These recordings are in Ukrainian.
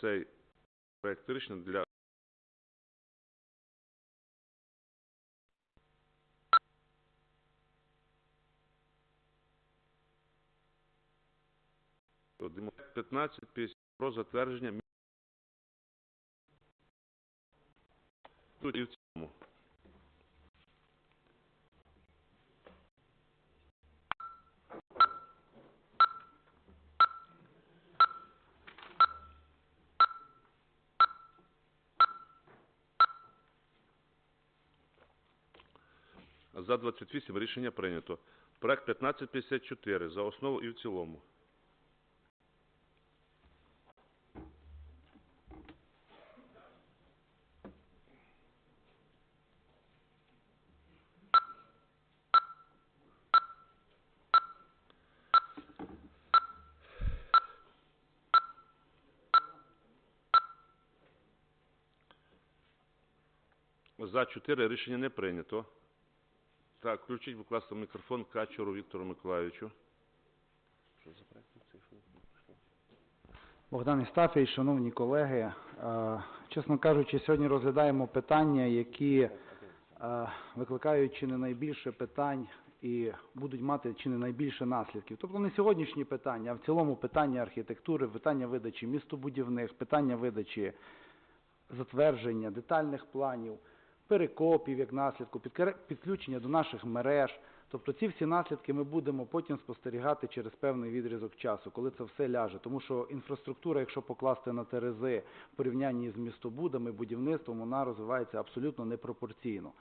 цей проект рішення для п'ятнадцять 15 50 про затвердження і в цьому. За 28 рішення прийнято. Проект 1554 за основу і в цілому. За 4 рішення не прийнято. Так, включіть, будь ласка, мікрофон Качуру Віктору Миколайовичу. Що за? Богдан Істафій, шановні колеги, е, чесно кажучи, сьогодні розглядаємо питання, які е, викликають чи не найбільше питань і будуть мати чи не найбільше наслідків. Тобто не сьогоднішні питання, а в цілому питання архітектури, питання видачі містобудівних, питання видачі затвердження детальних планів, перекопів як наслідку, підключення до наших мереж. Тобто ці всі наслідки ми будемо потім спостерігати через певний відрізок часу, коли це все ляже. Тому що інфраструктура, якщо покласти на терези в порівнянні з містобудами, будівництвом, вона розвивається абсолютно непропорційно.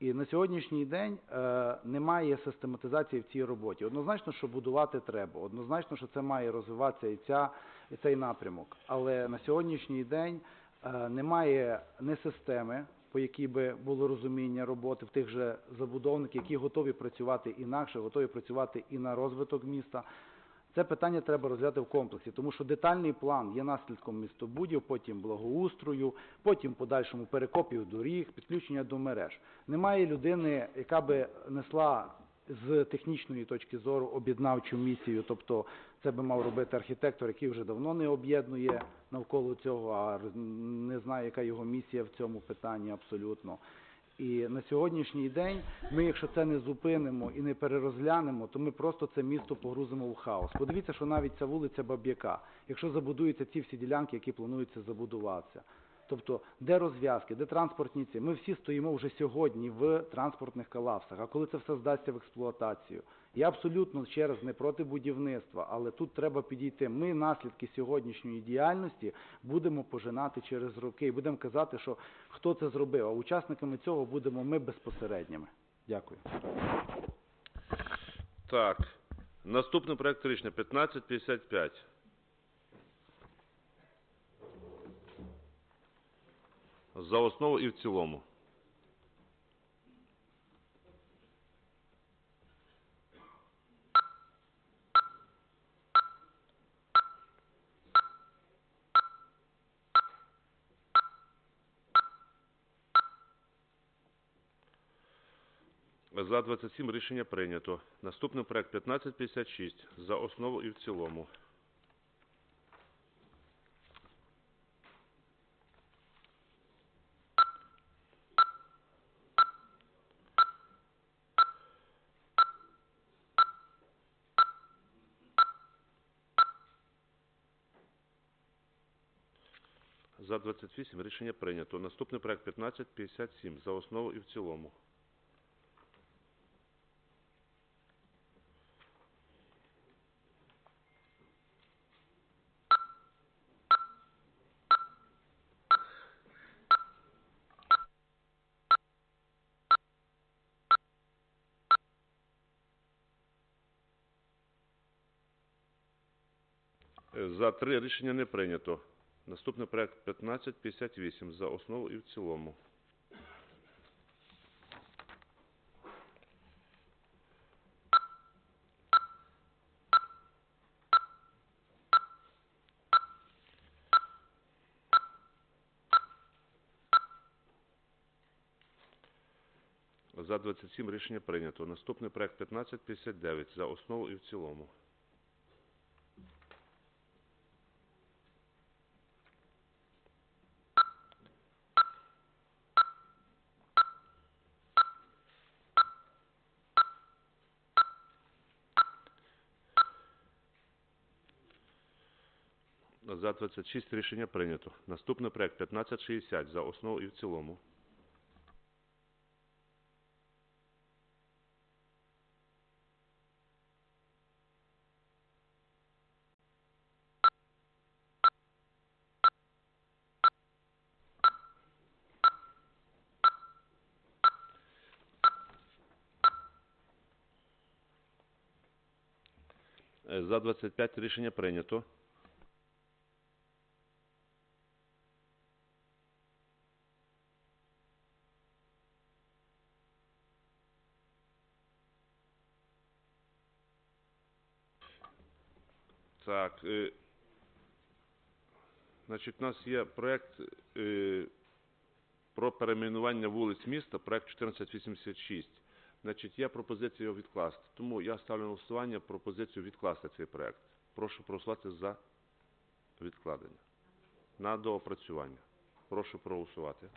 І на сьогоднішній день е, немає систематизації в цій роботі. Однозначно, що будувати треба, однозначно, що це має розвиватися і, ця, і цей напрямок. Але на сьогоднішній день е, немає не системи, по якій би було розуміння роботи в тих же забудовників, які готові працювати інакше, готові працювати і на розвиток міста. Це питання треба розглядати в комплексі, тому що детальний план є наслідком містобудів, потім благоустрою, потім подальшому перекопів доріг, підключення до мереж. Немає людини, яка би несла з технічної точки зору об'єднавчу місію, тобто це би мав робити архітектор, який вже давно не об'єднує навколо цього, а не знає, яка його місія в цьому питанні абсолютно. І на сьогоднішній день ми, якщо це не зупинимо і не перерозглянемо, то ми просто це місто погрузимо в хаос. Подивіться, що навіть ця вулиця Баб'яка, якщо забудуються ці всі ділянки, які плануються забудуватися. Тобто, де розв'язки, де транспортні ці? Ми всі стоїмо вже сьогодні в транспортних колапсах. А коли це все здасться в експлуатацію? Я абсолютно ще раз не проти будівництва, але тут треба підійти. Ми наслідки сьогоднішньої діяльності будемо пожинати через роки і будемо казати, що хто це зробив. А учасниками цього будемо ми безпосередніми. Дякую. Так. Наступний проект рішення 1555. За основу і в цілому. За 27 рішення прийнято. Наступний проект 1556. За основу і в цілому. За 28 рішення прийнято. Наступний проект 1557. За основу і в цілому. Е, За три рішення не прийнято. Наступний проект 1558 за основу і в цілому. За 27 рішення прийнято. Наступний проект 1559 за основу і в цілому. За 26 рішення прийнято. Наступний проект 1560 за основу і в цілому. За 25 рішення прийнято. Так, е, значить, у нас є проект е, про перейменування вулиць міста, проект 1486. Значить, є пропозиція його відкласти. Тому я ставлю на голосування пропозицію відкласти цей проект. Прошу проголосувати за відкладення. На доопрацювання. Прошу проголосувати.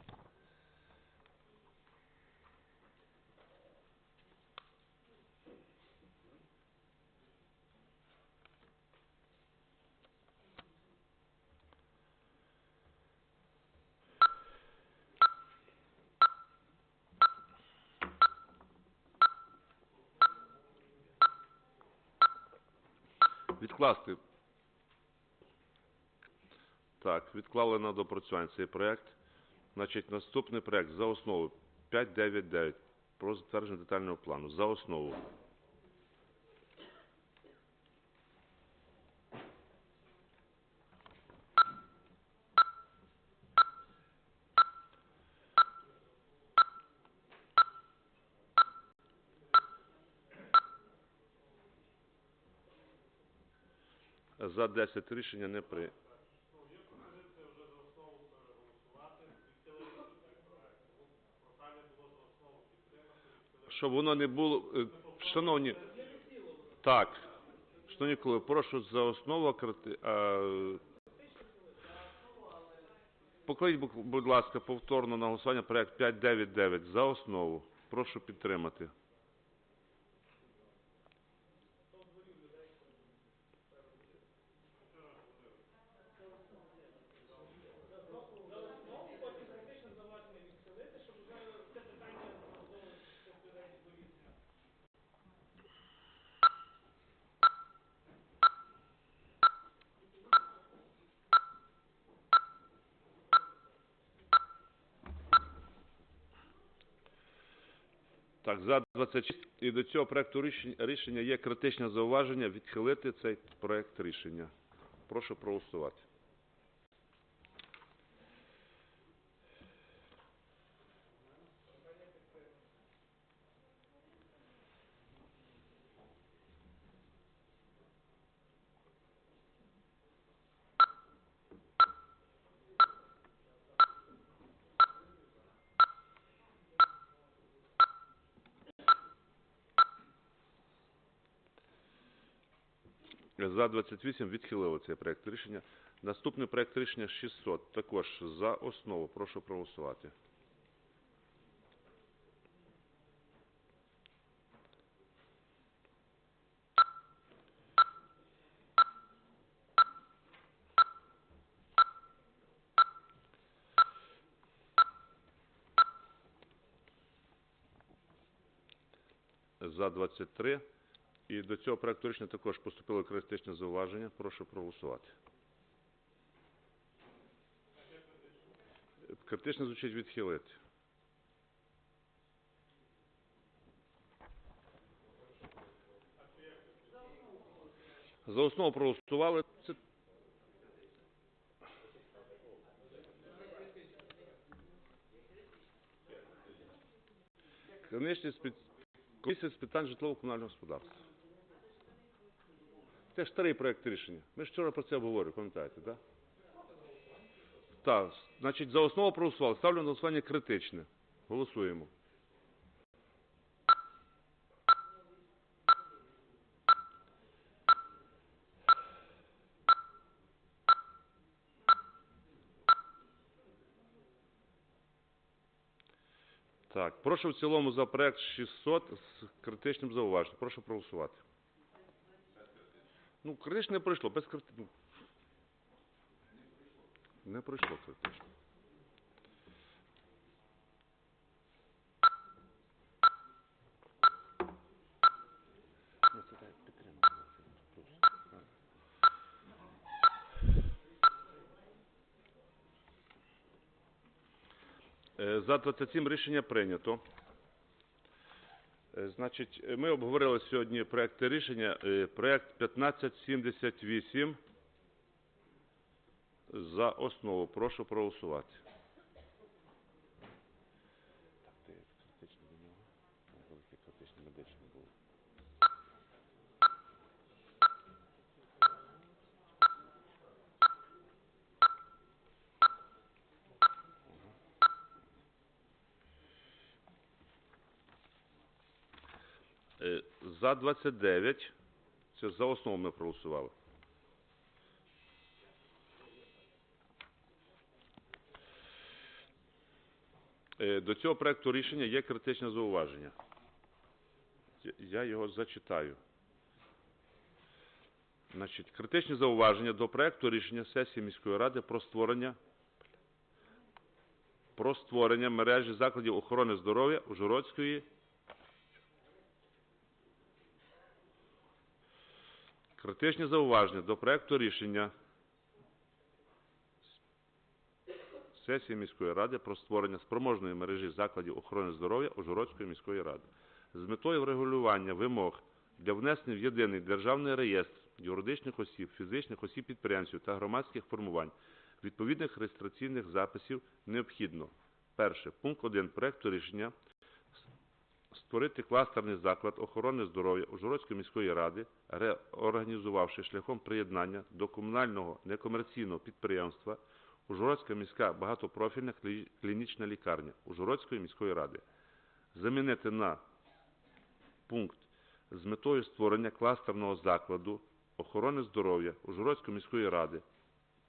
Відкласти. Так, відклали на допрацювання цей проект. Значить, наступний проект за основу 599 про затвердження детального плану. За основу. За 10 рішення не при. Щоб воно не було. е, Шановні. Так. Шановні колеги, прошу за основу Покладіть, будь ласка, повторно на голосування проект 599 за основу. Прошу підтримати. Так, за 26. І до цього рішень- рішення є критичне зауваження відхилити цей проект рішення. Прошу проголосувати. За 28 відхилили цей проект рішення. Наступний проект рішення 600. Також за основу. Прошу проголосувати. За 23. І до цього проекту рішення також поступило критичне зауваження. Прошу проголосувати. Критично звучить відхилити. За основу проголосували. Це... Комісія з питань житлово-комунального господарства. Це ж старий проект рішення. Ми ж вчора про це говорили, пам'ятаєте, так? Так, значить, за основу проголосували. Ставлю на голосування критичне. Голосуємо. Так, прошу в цілому за проект 600 з критичним зауваженням. Прошу проголосувати. Ну, критично не пройшло, без крити- ну, Не пройшло критично. Е, За 27 рішення прийнято. Е, Значить, е, ми обговорили сьогодні проекти рішення. Е, Проект 1578 за основу. Прошу проголосувати. За 29. Це за основу ми проголосували. Е, До цього проекту рішення є критичне зауваження. Я- його зачитаю. Значить, критичні зауваження до проекту рішення сесії міської ради про створення про створення мережі закладів охорони здоров'я Ужгородської Критичні зауваження до проекту рішення сесії міської ради про створення спроможної мережі закладів охорони здоров'я Ужгородської міської ради з метою врегулювання вимог для внесення в єдиний державний реєстр юридичних осіб, фізичних осіб підприємців та громадських формувань відповідних реєстраційних записів необхідно. Перше. Пункт 1 проекту рішення створити кластерний заклад охорони здоров'я Ужгородської міської ради, реорганізувавши шляхом приєднання до комунального некомерційного підприємства Ужгородська міська багатопрофільна клінічна лікарня Ужгородської міської ради. Замінити на пункт з метою створення кластерного закладу охорони здоров'я Ужгородської міської ради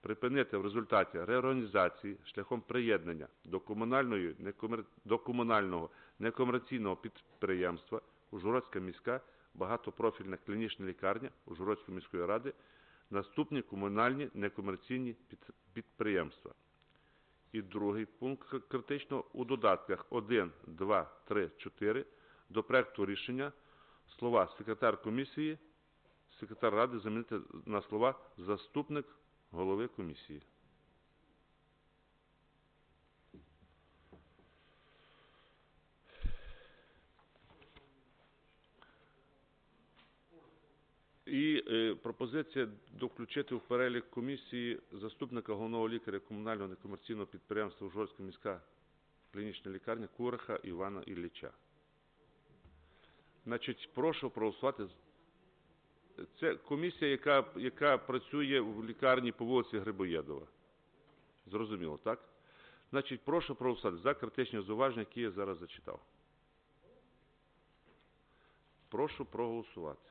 припинити в результаті реорганізації шляхом приєднання до комунальної некомер... до комунального некомерційного підприємства Ужгородська міська багатопрофільна клінічна лікарня Ужгородської міської ради наступні комунальні некомерційні під- підприємства. І другий пункт критично у додатках 1, 2, 3, 4 до проекту рішення слова секретар комісії, секретар ради замінити на слова заступник голови комісії. І е, пропозиція доключити в перелік комісії заступника головного лікаря комунального некомерційного підприємства Ужгородська міська клінічна лікарня Куриха Івана Ілліча. Значить, прошу проголосувати. Це комісія, яка, яка працює в лікарні по вулиці Грибоєдова. Зрозуміло, так? Значить, прошу проголосувати за критичні зауваження, які я зараз зачитав. Прошу проголосувати.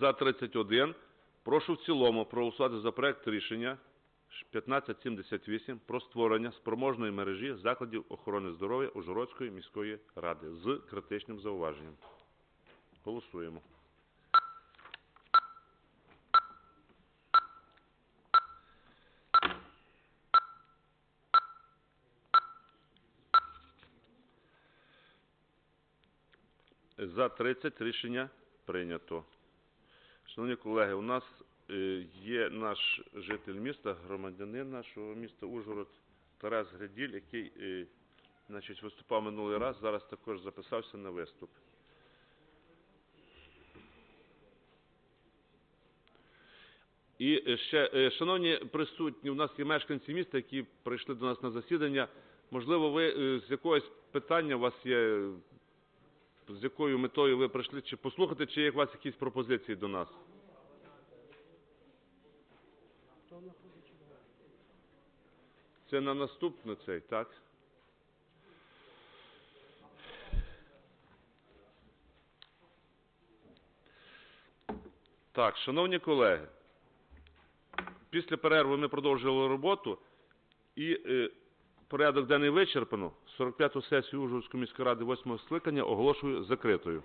За 31. Прошу в цілому проголосувати за проект рішення 1578 про створення спроможної мережі закладів охорони здоров'я Ужгородської міської ради з критичним зауваженням. Голосуємо. За 30 рішення прийнято. Шановні колеги, у нас е, є наш житель міста, громадянин нашого міста Ужгород Тарас Греділь, який е, значить, виступав минулий раз, зараз також записався на виступ. І е, ще, шановні присутні, у нас є мешканці міста, які прийшли до нас на засідання. Можливо, ви з якогось питання у вас є, з якою метою ви прийшли, чи послухати, чи є у вас якісь пропозиції до нас? Це на наступну цей, так? Так, шановні колеги, Після перерви ми продовжили роботу і е, порядок денний вичерпано. 45-ту сесію Ужгородської міської ради восьмого скликання оголошую закритою.